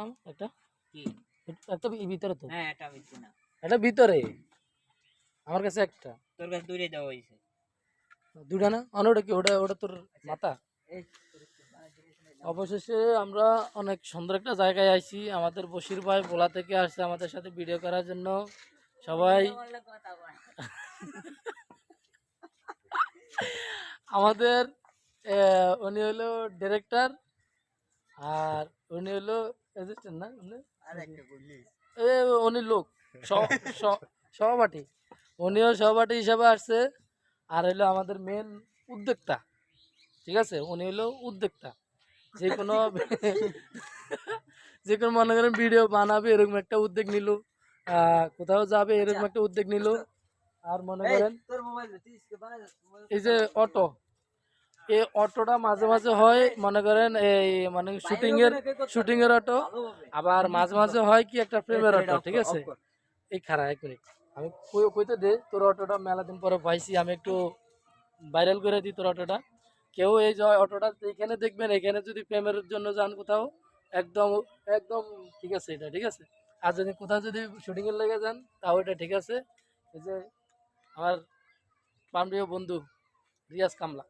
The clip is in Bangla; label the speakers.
Speaker 1: নাম? একটা?
Speaker 2: কি?
Speaker 1: একটা ভিতরে তো।
Speaker 2: হ্যাঁ এটা হইছে না।
Speaker 1: এটা ভিতরে? আমার কাছে একটা।
Speaker 2: তোর কাছে দূরে দেওয়া হয়েছে।
Speaker 1: দুটা না? ওটা কি? ওটা ওটা তোর মাথা? অবশেষে আমরা অনেক সুন্দর একটা জায়গায় আইছি। আমাদের বশির ভাই বোলা থেকে আসছে আমাদের সাথে ভিডিও করার জন্য। সবাই আমাদের উনি হলো ডিরেক্টর আর উনি হলো অ্যাসিস্ট্যান্ট না এ উনি লোক সহপাঠী। উনিও সহপাঠী হিসাবে আসছে। আর হলো আমাদের মেন উদ্যোক্তা। ঠিক আছে? উনি হলো উদ্যোক্তা। যে কোনো যে কোনো মনে করেন ভিডিও বানাবে এরকম একটা উদ্যোগ নিল। কোথাও যাবে এরকম একটা উদ্যোগ নিল। আর মনে করেন এই যে অটো এই অটোটা মাঝে মাঝে হয় মনে করেন এই মানে শুটিং এর শুটিং এর অটো আবার মাঝে মাঝে হয় কি একটা প্রেমের অটো ঠিক আছে? এই খারাপ এক মিনিট। আমি কই- কইতে দে তোর অটোটা মেলা দিন পরে পাইছি আমি একটু ভাইরাল করে দিই তোর অটোটা। কেউ এই যে অটোটা এখানে দেখবেন এখানে যদি প্রেমের জন্য যান কোথাও একদম একদম ঠিক আছে এটা ঠিক আছে? আর যদি কোথাও যদি শুটিং এর লেগে যান তাও এটা ঠিক আছে। এই যে আমার প্রাণপ্রিয় বন্ধু রিয়াজ কামলা।